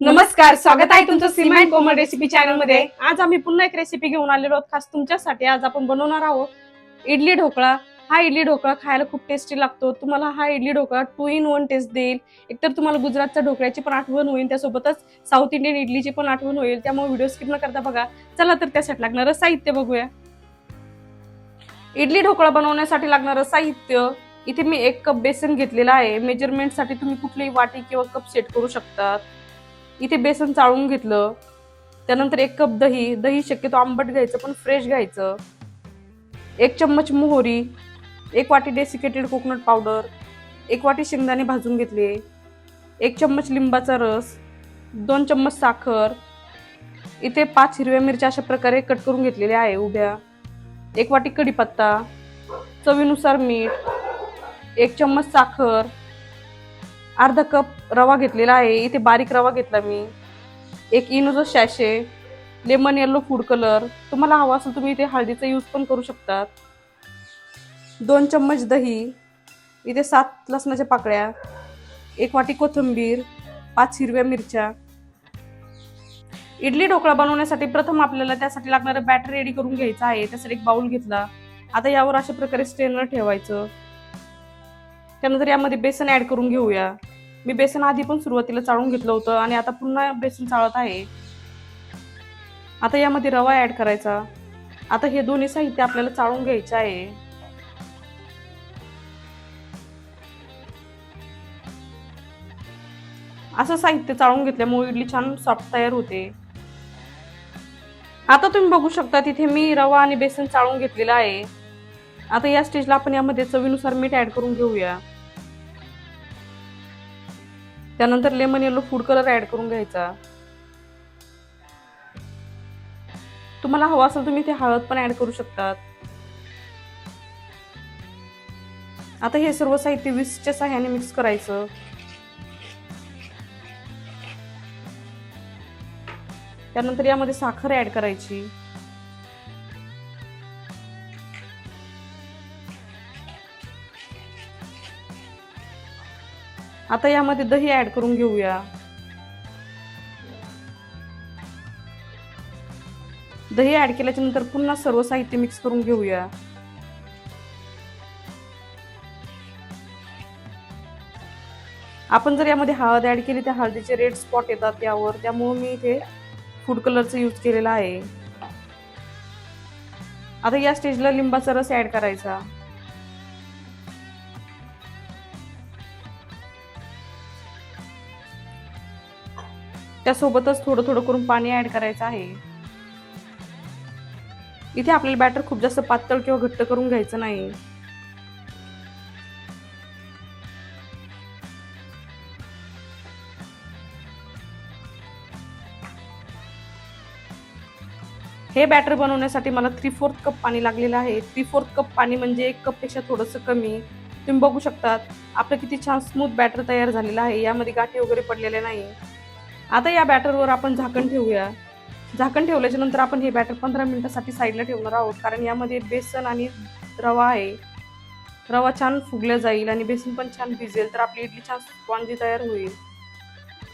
नमस्कार स्वागत आहे तुमचं सीमा अँड कोमल रेसिपी चॅनलमध्ये आज आम्ही पुन्हा एक रेसिपी घेऊन आलेलो आहोत खास तुमच्यासाठी. आज आपण बनवणार आहोत इडली ढोकळा. हा इडली ढोकळा खायला खूप टेस्टी लागतो. तुम्हाला हा idli dhokla two in one taste देईल. एकतर तुम्हाला गुजरातच्या ढोकळ्याची पण आठवण होईल त्यासोबतच साऊथ इंडियन इडलीची पण आठवण होईल. त्यामुळे व्हिडिओ स्किप न करता बघा. चला तर त्यासाठी लागणारं साहित्य बघूया. इडली ढोकळा बनवण्यासाठी लागणारं साहित्य इथे मी एक कप बेसन घेतलेला आहे. मेजरमेंटसाठी तुम्ही कुठलीही वाटी किंवा कप सेट करू शकतात. इथे बेसन चाळून घेतलं. त्यानंतर एक कप दही दही शक्यतो आंबट घ्यायचं पण फ्रेश घ्यायचं. एक चम्मच मोहरी एक वाटी डेसिकेटेड कोकोनट पावडर एक वाटी शेंगदाणे भाजून घेतले एक चम्मच लिंबाचा रस दोन चम्मच साखर. इथे पाच हिरव्या मिरच्या अशा प्रकारे कट करून घेतलेल्या आहे उभ्या. एक वाटी कढीपत्ता चवीनुसार मीठ एक चम्मच साखर अर्धा कप रवा घेतलेला आहे. इथे बारीक रवा घेतला मी. एक इनोचं sachet lemon yellow food colour. तुम्हाला हवा असेल तुम्ही इथे हळदीचा यूज पण करू शकतात. दोन चम्मच दही इथे सात लसणाच्या पाकळ्या एक वाटी कोथिंबीर पाच हिरव्या मिरच्या. इडली ढोकळा बनवण्यासाठी प्रथम आपल्याला त्यासाठी लागणारं बॅटर रेडी करून घ्यायचं आहे. त्यासाठी एक बाउल घेतला. आता यावर अशा प्रकारे स्ट्रेनर ठेवायचं. त्यानंतर यामध्ये बेसन ऍड करून घेऊया. मी बेसन आधी पण सुरुवातीला चाळून घेतलं होतं आणि आता पुन्हा बेसन चाळत आहे. आता यामध्ये रवा ऍड करायचा. आता हे दोन्ही साहित्य आपल्याला चाळून घ्यायचे आहे. असं साहित्य चाळून घेतल्यामुळे इडली छान सॉफ्ट तयार होते. आता तुम्ही बघू शकता तिथे मी रवा आणि बेसन चाळून घेतलेला आहे. आता या स्टेजला आपण यामध्ये चवीनुसार मीठ ऍड करून घेऊया. त्यानंतर lemon yellow food colour add करून घ्यायचा. तुम्हाला हवा असेल तुम्ही ते हळद पण ऍड करू शकतात. आता हे सर्व साहित्य वीसच्या सहाय्याने मिक्स करायचं. त्यानंतर यामध्ये साखर ऍड करायची. आता यामध्ये दही ऍड करून घेऊया. दही ॲड केल्याच्यानंतर पुन्हा सर्व साहित्य मिक्स करून घेऊया. आपण जर यामध्ये हळद ऍड केली तर हळदीचे रेड स्पॉट येतात यावर. त्यामुळे मी इथे फूड कलरचा यूज केलेला आहे. आता या स्टेजला लिंबाचा रस ऍड करायचा. त्यासोबतच थोडं थोडं करून पाणी ऍड करायचं आहे. इथे आपल्याला बॅटर खूप जास्त पातळ किंवा घट्ट करून घ्यायचं नाही. हे बॅटर बनवण्यासाठी मला थ्री फोर्थ कप पाणी लागलेलं आहे. थ्री फोर्थ कप पाणी म्हणजे एक कपपेक्षा थोडंसं कमी. तुम्ही बघू शकतात आपलं किती छान स्मूथ बॅटर तयार झालेलं आहे. यामध्ये गाठी वगैरे पडलेले नाही. आता या बॅटरवर आपण झाकण ठेवूया. झाकण ठेवल्याच्या नंतर आपण हे बॅटर पंधरा मिनिटासाठी साईडला ठेवणार आहोत. कारण यामध्ये बेसन आणि रवा आहे. रवा छान फुगला जाईल आणि बेसन पण छान भिजेल तर आपली इडली छान स्पॉन्जी तयार होईल.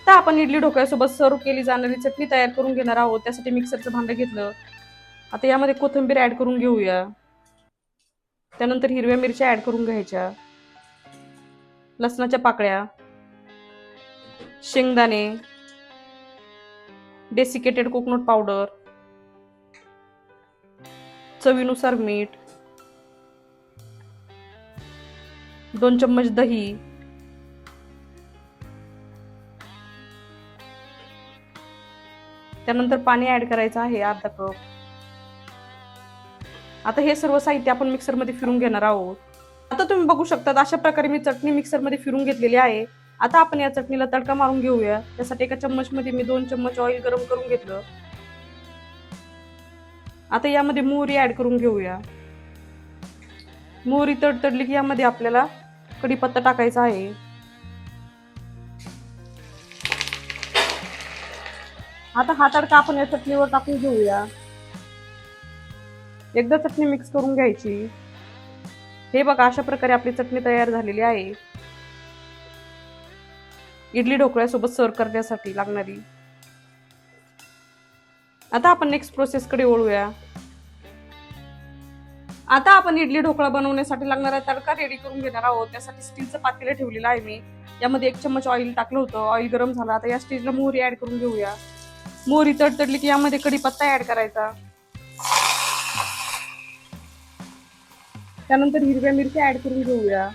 तर आपण इडली ढोकळ्यासोबत सर्व केली जाणारी चटणी तयार करून घेणार आहोत. त्यासाठी मिक्सरचं भांडं घेतलं. आता यामध्ये कोथिंबीर ॲड करून घेऊया. त्यानंतर हिरव्या मिरच्या ॲड करून घ्यायच्या. लसणाच्या पाकळ्या. शेंगदाणे. डेसिकेटेड कोकोनट पावडर चवीनुसार मीठ दोन चम्मच दही त्यानंतर पाणी ऍड करायचं आहे अर्धा कप. आता हे सर्व साहित्य आपण मिक्सरमध्ये फिरून घेणार आहोत. आता तुम्ही बघू शकता अशा प्रकारे मी चटणी मिक्सरमध्ये फिरून घेतलेली आहे. आता आपण या चटणीला तडका मारून घेऊया. त्यासाठी एका चम्मचमध्ये मी दोन चम्मच ऑइल गरम करून घेतलं. आता यामध्ये मोहरी ऍड करून घेऊया. मोहरी तडतडली की यामध्ये आपल्याला कढीपत्ता टाकायचा आहे. आता हा तडका आपण या चटणीवर टाकून घेऊया. एकदा चटणी मिक्स करून घ्यायची. हे बघा अशा प्रकारे आपली चटणी तयार झालेली आहे. इडली ढोकळ्यासोबत सर्व करण्यासाठी लागणारी. आता आपण नेक्स्ट प्रोसेसकडे वळूया. आता आपण इडली ढोकळा बनवण्यासाठी लागणारा तडका रेडी करून घेणार आहोत. त्यासाठी स्टीलचं पातेलं ठेवलेलं आहे मी. यामध्ये एक चम्मच ऑइल टाकलं होतं. ऑइल गरम झालं. आता या स्टेजला मोहरी ऍड करून घेऊया. मोहरी तडतडली की यामध्ये कढीपत्ता ऍड करायचा. त्यानंतर हिरव्या मिरच्या ऍड करून घेऊया.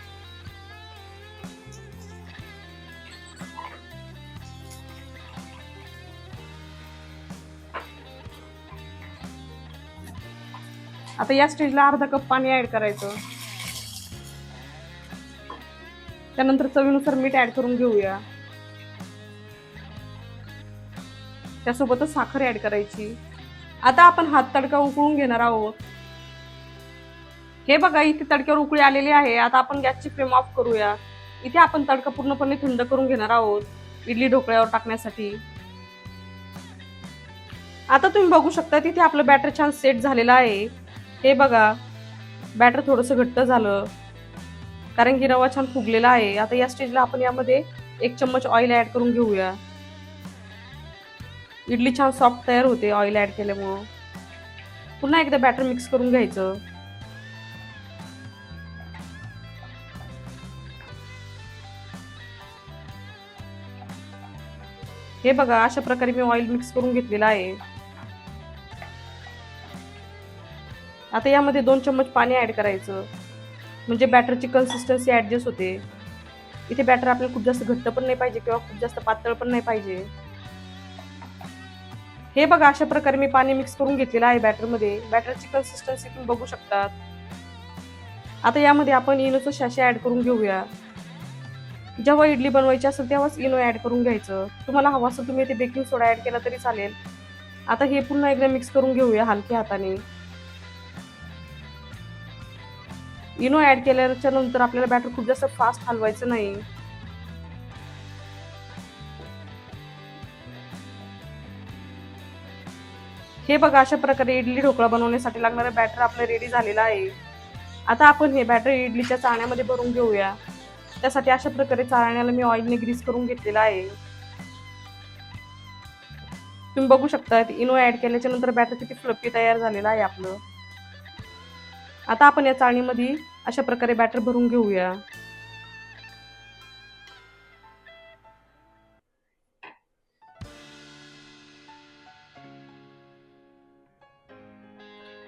आता या स्टेजला अर्धा कप पाणी ऍड करायचं. त्यानंतर चवीनुसार मीठ ऍड करून घेऊया. त्यासोबतच साखर ऍड करायची. आता आपण हात तडका उकळून घेणार आहोत. हे बघा इथे तडक्यावर उकळी आलेली आहे. आता आपण गॅसची फ्लेम ऑफ करूया. इथे आपण तडका पूर्णपणे थंड करून घेणार आहोत इडली ढोकळ्यावर टाकण्यासाठी. आता तुम्ही बघू शकता तिथे आपलं बॅटर छान सेट झालेलं आहे. हे बघा बॅटर थोडंसं घट्ट झालं. कारण की रवा छान फुगलेला आहे. आता या स्टेजला आपण यामध्ये एक चम्मच ऑइल ऍड करून घेऊया. इडली छान सॉफ्ट तयार होते ऑइल ॲड केल्यामुळं. पुन्हा एकदा बॅटर मिक्स करून घ्यायचं. हे बघा अशा प्रकारे मी ऑइल मिक्स करून घेतलेलं आहे. आता यामध्ये दोन चम्मच पाणी ॲड करायचं. म्हणजे बॅटरची कन्सिस्टन्सी ॲडजस्ट होते. इथे बॅटर आपल्याला खूप जास्त घट्ट पण नाही पाहिजे किंवा खूप जास्त पातळ पण नाही पाहिजे. हे बघा अशा प्रकारे मी पाणी मिक्स करून घेतलेलं आहे बॅटरमध्ये बॅटरची कन्सिस्टन्सी तुम्ही बघू शकतात. आता यामध्ये आपण इनोचं शॅशे ॲड करून घेऊया. जेव्हा इडली बनवायची असेल तेव्हाच इनो ॲड करून घ्यायचं. तुम्हाला हवं असेल तुम्ही इथे बेकिंग सोडा ॲड केला तरी चालेल. आता हे पुन्हा एकदा मिक्स करून घेऊया हलक्या हाताने. इनो ऍड केल्याच्यानंतर आपल्याला बॅटर खूप जास्त फास्ट हलवायचं नाही. हे बघा अशा प्रकारे इडली ढोकळा बनवण्यासाठी लागणारं बॅटर आपलं रेडी झालेलं आहे. आता आपण हे बॅटर इडलीच्या चाळण्यामध्ये भरून घेऊया. त्यासाठी अशा प्रकारे चाळण्याला मी ऑइलने ग्रीस करून घेतलेला आहे. तुम्ही बघू शकता इनो ऍड केल्याच्यानंतर बॅटर किती फ्लपी तयार झालेला आहे आपलं. आता आपण या चाळणीमध्ये अशा प्रकारे बॅटर भरून घेऊया.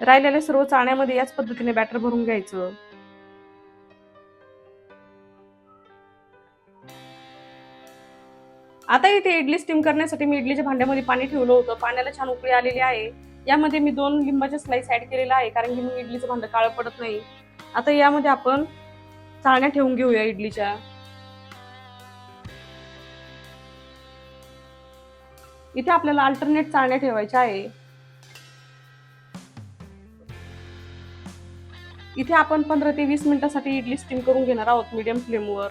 राहिलेल्या सर्व चाण्यामध्ये याच पद्धतीने बॅटर भरून घ्यायचं. आता इथे इडली स्टीम करण्यासाठी मी इडलीच्या भांड्यामध्ये पाणी ठेवलं होतं. पाण्याला छान उकळी आलेली आहे. यामध्ये मी दोन लिंबाचे स्लाइस ऍड केलेला आहे कारण की मग इडलीचं भांडं काळं पडत नाही. आता यामध्ये आपण चाळण्या ठेवून घेऊया इडलीच्या. इथे आपल्याला अल्टरनेट चाळण्या ठेवायच्या आहे. इथे आपण पंधरा ते वीस मिनिटासाठी इडली स्टीम करून घेणार आहोत मीडियम फ्लेमवर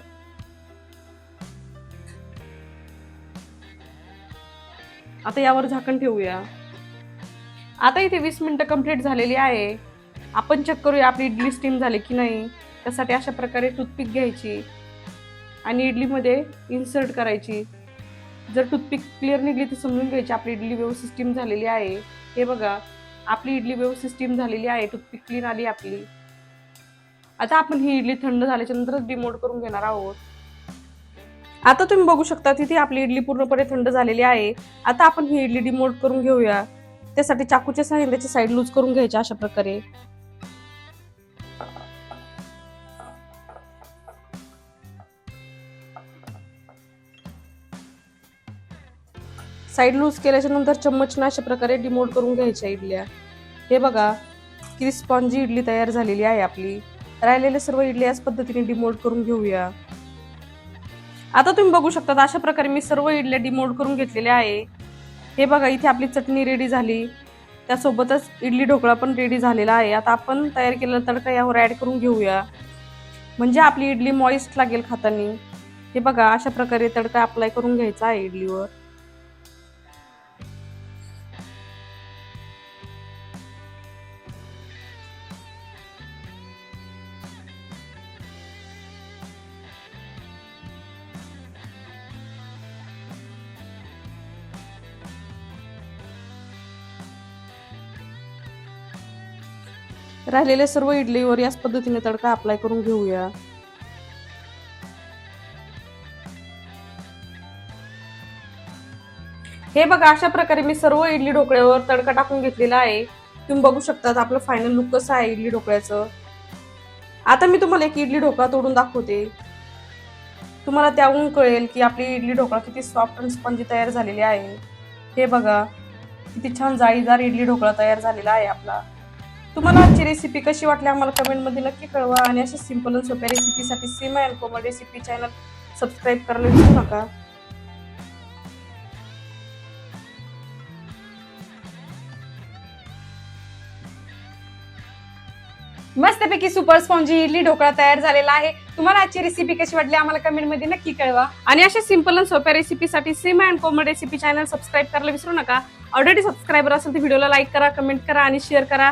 आता यावर झाकण ठेवूया. आता इथे वीस मिनटं कंप्लीट झालेली आहे. आपण चेक करूया आपली इडली स्टीम झाली की नाही. त्यासाठी अशा प्रकारे टूथपिक घ्यायची. आणि इडलीमध्ये इन्सर्ट करायची. जर टूथपिक क्लिअर निघली तर समजून घ्यायची आपली इडली व्यवस्थित स्टीम झालेली आहे. हे बघा आपली इडली व्यवस्थित स्टीम झालेली आहे. टूथपिक क्लीन आली आपली. आता आपण ही इडली थंड झाल्याच्या नंतरच डिमोट करून घेणार आहोत. आता तुम्ही बघू शकता तिथे आपली इडली पूर्णपणे थंड झालेली आहे. आता आपण ही इडली डिमोट करून घेऊया. त्यासाठी चाकूच्या सहाय्याने त्याची साईड लूज करून घ्यायची अशा प्रकारे. साईड लूज केल्याच्यानंतर चम्मचनं अशा प्रकारे डिमोट करून घ्यायच्या इडल्या. हे बघा किती स्पॉन्जी इडली तयार झालेली आहे आपली. राहिलेल्या सर्व इडली याच पद्धतीने डिमोल्ड करून घेऊया. आता तुम्ही बघू शकता अशा प्रकारे मी सर्व इडल्या डिमोल्ड करून घेतलेल्या आहे. हे बघा इथे आपली चटणी रेडी झाली. त्यासोबतच इडली ढोकळा पण रेडी झालेला आहे. आता आपण तयार केलेला तडका यावर ॲड करून घेऊया. म्हणजे आपली इडली मॉइस्ट लागेल खाताना. हे बघा अशा प्रकारे तडका अप्लाय करून घ्यायचा आहे इडलीवर. राहिलेल्या सर्व इडलीवर याच पद्धतीने तडका अप्लाय करून घेऊया. हे बघा अशा प्रकारे मी सर्व इडली ढोकळ्यावर तडका टाकून घेतलेला आहे. तुम्ही बघू शकतात आपलं फायनल लुक कसं आहे इडली ढोकळ्याचं. आता मी तुम्हाला एक इडली ढोकळा तोडून दाखवते. तुम्हाला त्याहून कळेल की आपली इडली ढोकळा किती सॉफ्ट आणि स्पंजी तयार झालेली आहे. हे बघा किती छान जाळीदार इडली ढोकळा तयार झालेला आहे आपला. तुम्हाला आजची रेसिपी कशी वाटली आम्हाला कमेंटमध्ये नक्की कळवा. आणि अशा सिंपल आणि सोप्या रेसिपीसाठी Seema and Komal recipe channel subscribe करायला विसरू नका. मस्तपैकी सुपर स्पॉन्जी इडली ढोकळा तयार झालेला आहे. तुम्हाला आजची रेसिपी कशी वाटली आम्हाला कमेंटमध्ये नक्की कळवा. आणि अशा सिंपल आणि सोप्या रेसिपीसाठी Seema and Komal recipe channel subscribe करायला विसरू नका. ऑलरेडी सबस्क्रायबर असेल तर व्हिडिओला लाईक करा कमेंट करा आणि शेअर करा.